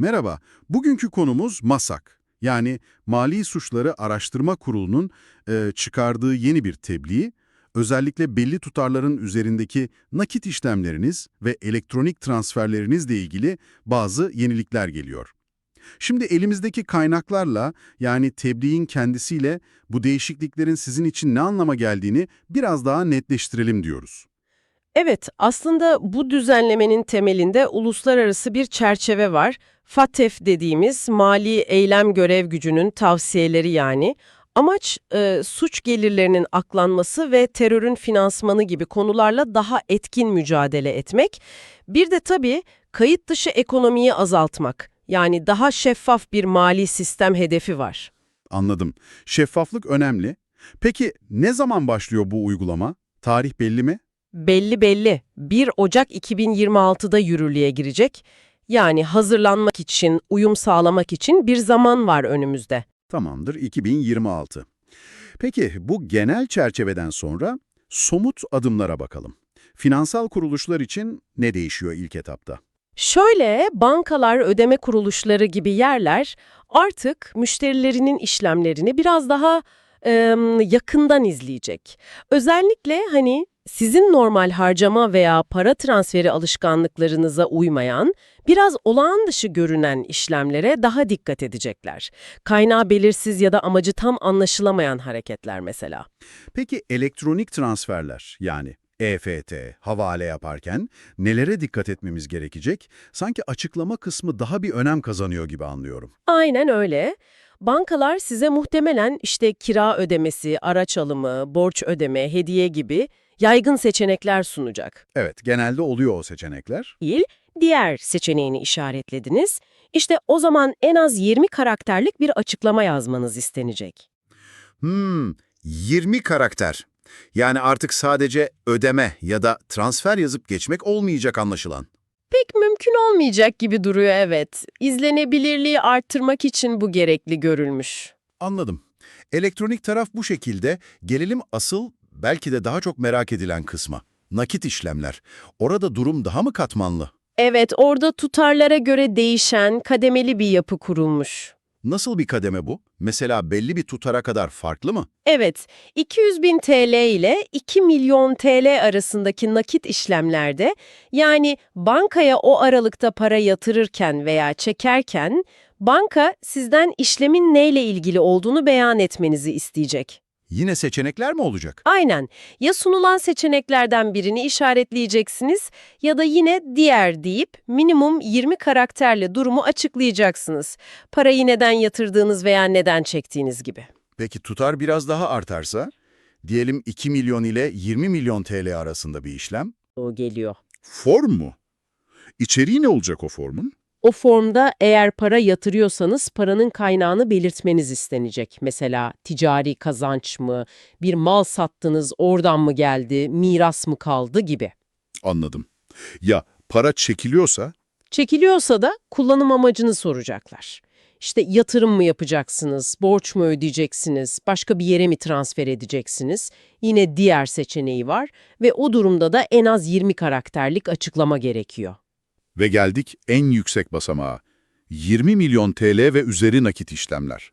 Merhaba, bugünkü konumuz MASAK. Yani Mali Suçları Araştırma Kurulu'nun e, çıkardığı yeni bir tebliğ, özellikle belli tutarların üzerindeki nakit işlemleriniz ve elektronik transferlerinizle ilgili bazı yenilikler geliyor. Şimdi elimizdeki kaynaklarla yani tebliğin kendisiyle bu değişikliklerin sizin için ne anlama geldiğini biraz daha netleştirelim diyoruz. Evet, aslında bu düzenlemenin temelinde uluslararası bir çerçeve var. FATEF dediğimiz mali eylem görev gücünün tavsiyeleri yani. Amaç e, suç gelirlerinin aklanması ve terörün finansmanı gibi konularla daha etkin mücadele etmek. Bir de tabii kayıt dışı ekonomiyi azaltmak. Yani daha şeffaf bir mali sistem hedefi var. Anladım. Şeffaflık önemli. Peki ne zaman başlıyor bu uygulama? Tarih belli mi? Belli belli 1 Ocak 2026'da yürürlüğe girecek. Yani hazırlanmak için, uyum sağlamak için bir zaman var önümüzde. Tamamdır, 2026. Peki bu genel çerçeveden sonra somut adımlara bakalım. Finansal kuruluşlar için ne değişiyor ilk etapta? Şöyle bankalar, ödeme kuruluşları gibi yerler artık müşterilerinin işlemlerini biraz daha e, yakından izleyecek. Özellikle hani sizin normal harcama veya para transferi alışkanlıklarınıza uymayan, biraz olağan dışı görünen işlemlere daha dikkat edecekler. Kaynağı belirsiz ya da amacı tam anlaşılamayan hareketler mesela. Peki elektronik transferler yani EFT, havale yaparken nelere dikkat etmemiz gerekecek? Sanki açıklama kısmı daha bir önem kazanıyor gibi anlıyorum. Aynen öyle. Bankalar size muhtemelen işte kira ödemesi, araç alımı, borç ödeme, hediye gibi yaygın seçenekler sunacak. Evet, genelde oluyor o seçenekler. değil, diğer seçeneğini işaretlediniz. İşte o zaman en az 20 karakterlik bir açıklama yazmanız istenecek. Hmm, 20 karakter. Yani artık sadece ödeme ya da transfer yazıp geçmek olmayacak anlaşılan. Mümkün olmayacak gibi duruyor evet. İzlenebilirliği arttırmak için bu gerekli görülmüş. Anladım. Elektronik taraf bu şekilde. Gelelim asıl, belki de daha çok merak edilen kısma. Nakit işlemler. Orada durum daha mı katmanlı? Evet, orada tutarlara göre değişen, kademeli bir yapı kurulmuş. Nasıl bir kademe bu? Mesela belli bir tutara kadar farklı mı? Evet, 200 bin TL ile 2 milyon TL arasındaki nakit işlemlerde, yani bankaya o aralıkta para yatırırken veya çekerken, banka sizden işlemin neyle ilgili olduğunu beyan etmenizi isteyecek. Yine seçenekler mi olacak? Aynen, ya sunulan seçeneklerden birini işaretleyeceksiniz ya da yine diğer deyip minimum 20 karakterle durumu açıklayacaksınız. Parayı neden yatırdığınız veya neden çektiğiniz gibi. Peki tutar biraz daha artarsa? Diyelim 2 milyon ile 20 milyon TL arasında bir işlem. O geliyor. Form mu? İçeriği ne olacak o formun? O formda eğer para yatırıyorsanız paranın kaynağını belirtmeniz istenecek. Mesela ticari kazanç mı, bir mal sattınız oradan mı geldi, miras mı kaldı gibi. Anladım. Ya para çekiliyorsa? Çekiliyorsa da kullanım amacını soracaklar. İşte yatırım mı yapacaksınız, borç mu ödeyeceksiniz, başka bir yere mi transfer edeceksiniz? Yine diğer seçeneği var ve o durumda da en az 20 karakterlik açıklama gerekiyor. Ve geldik en yüksek basamağa. 20 milyon TL ve üzeri nakit işlemler.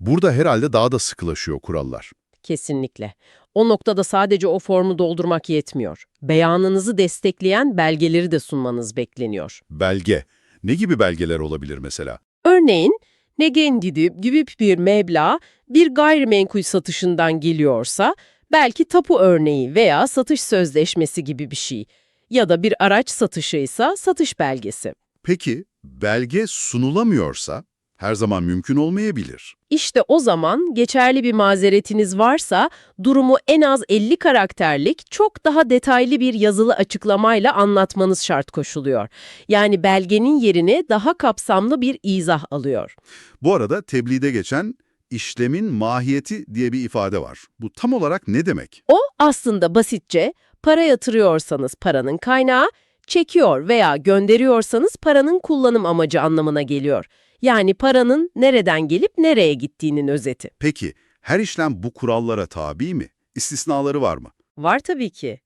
Burada herhalde daha da sıkılaşıyor kurallar. Kesinlikle. O noktada sadece o formu doldurmak yetmiyor. Beyanınızı destekleyen belgeleri de sunmanız bekleniyor. Belge. Ne gibi belgeler olabilir mesela? Örneğin, negendidi gibi bir meblağ bir gayrimenkul satışından geliyorsa, belki tapu örneği veya satış sözleşmesi gibi bir şey. Ya da bir araç satışıysa satış belgesi. Peki belge sunulamıyorsa her zaman mümkün olmayabilir. İşte o zaman geçerli bir mazeretiniz varsa durumu en az 50 karakterlik çok daha detaylı bir yazılı açıklamayla anlatmanız şart koşuluyor. Yani belgenin yerine daha kapsamlı bir izah alıyor. Bu arada tebliğde geçen işlemin mahiyeti diye bir ifade var. Bu tam olarak ne demek? O aslında basitçe para yatırıyorsanız paranın kaynağı, çekiyor veya gönderiyorsanız paranın kullanım amacı anlamına geliyor. Yani paranın nereden gelip nereye gittiğinin özeti. Peki her işlem bu kurallara tabi mi? İstisnaları var mı? Var tabii ki.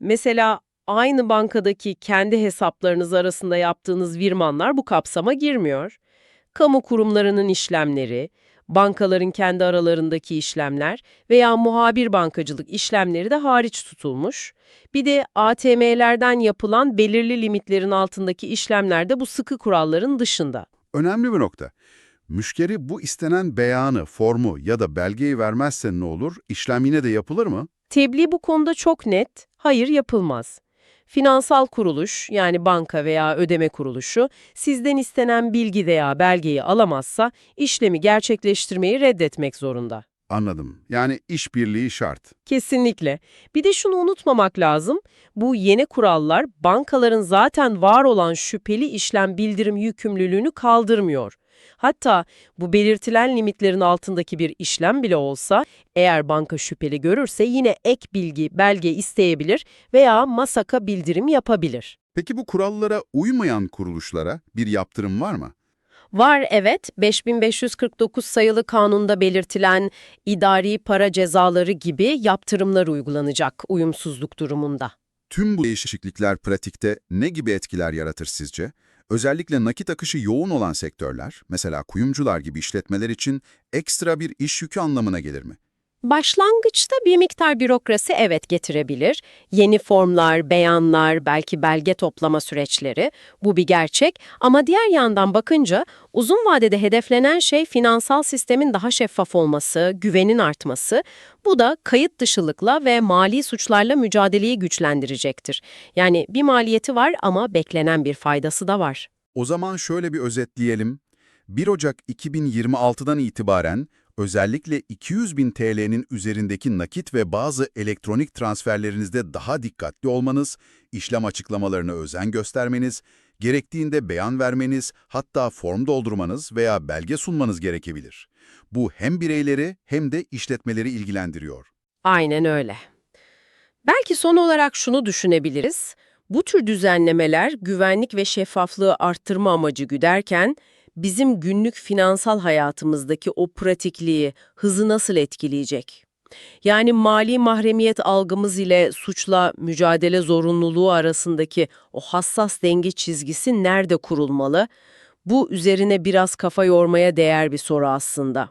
Mesela aynı bankadaki kendi hesaplarınız arasında yaptığınız virmanlar bu kapsama girmiyor. Kamu kurumlarının işlemleri, bankaların kendi aralarındaki işlemler veya muhabir bankacılık işlemleri de hariç tutulmuş. Bir de ATM'lerden yapılan belirli limitlerin altındaki işlemler de bu sıkı kuralların dışında. Önemli bir nokta. Müşteri bu istenen beyanı, formu ya da belgeyi vermezse ne olur? İşlem yine de yapılır mı? Tebliğ bu konuda çok net, hayır yapılmaz. Finansal kuruluş yani banka veya ödeme kuruluşu sizden istenen bilgi veya belgeyi alamazsa işlemi gerçekleştirmeyi reddetmek zorunda. Anladım. Yani işbirliği şart. Kesinlikle. Bir de şunu unutmamak lazım. Bu yeni kurallar bankaların zaten var olan şüpheli işlem bildirim yükümlülüğünü kaldırmıyor. Hatta bu belirtilen limitlerin altındaki bir işlem bile olsa eğer banka şüpheli görürse yine ek bilgi, belge isteyebilir veya masaka bildirim yapabilir. Peki bu kurallara uymayan kuruluşlara bir yaptırım var mı? Var evet 5549 sayılı kanunda belirtilen idari para cezaları gibi yaptırımlar uygulanacak uyumsuzluk durumunda. Tüm bu değişiklikler pratikte ne gibi etkiler yaratır sizce? Özellikle nakit akışı yoğun olan sektörler, mesela kuyumcular gibi işletmeler için ekstra bir iş yükü anlamına gelir mi? Başlangıçta bir miktar bürokrasi evet getirebilir. Yeni formlar, beyanlar, belki belge toplama süreçleri bu bir gerçek ama diğer yandan bakınca uzun vadede hedeflenen şey finansal sistemin daha şeffaf olması, güvenin artması. Bu da kayıt dışılıkla ve mali suçlarla mücadeleyi güçlendirecektir. Yani bir maliyeti var ama beklenen bir faydası da var. O zaman şöyle bir özetleyelim. 1 Ocak 2026'dan itibaren özellikle 200 bin TL'nin üzerindeki nakit ve bazı elektronik transferlerinizde daha dikkatli olmanız, işlem açıklamalarına özen göstermeniz, gerektiğinde beyan vermeniz, hatta form doldurmanız veya belge sunmanız gerekebilir. Bu hem bireyleri hem de işletmeleri ilgilendiriyor. Aynen öyle. Belki son olarak şunu düşünebiliriz. Bu tür düzenlemeler güvenlik ve şeffaflığı arttırma amacı güderken bizim günlük finansal hayatımızdaki o pratikliği, hızı nasıl etkileyecek? Yani mali mahremiyet algımız ile suçla mücadele zorunluluğu arasındaki o hassas denge çizgisi nerede kurulmalı? Bu üzerine biraz kafa yormaya değer bir soru aslında.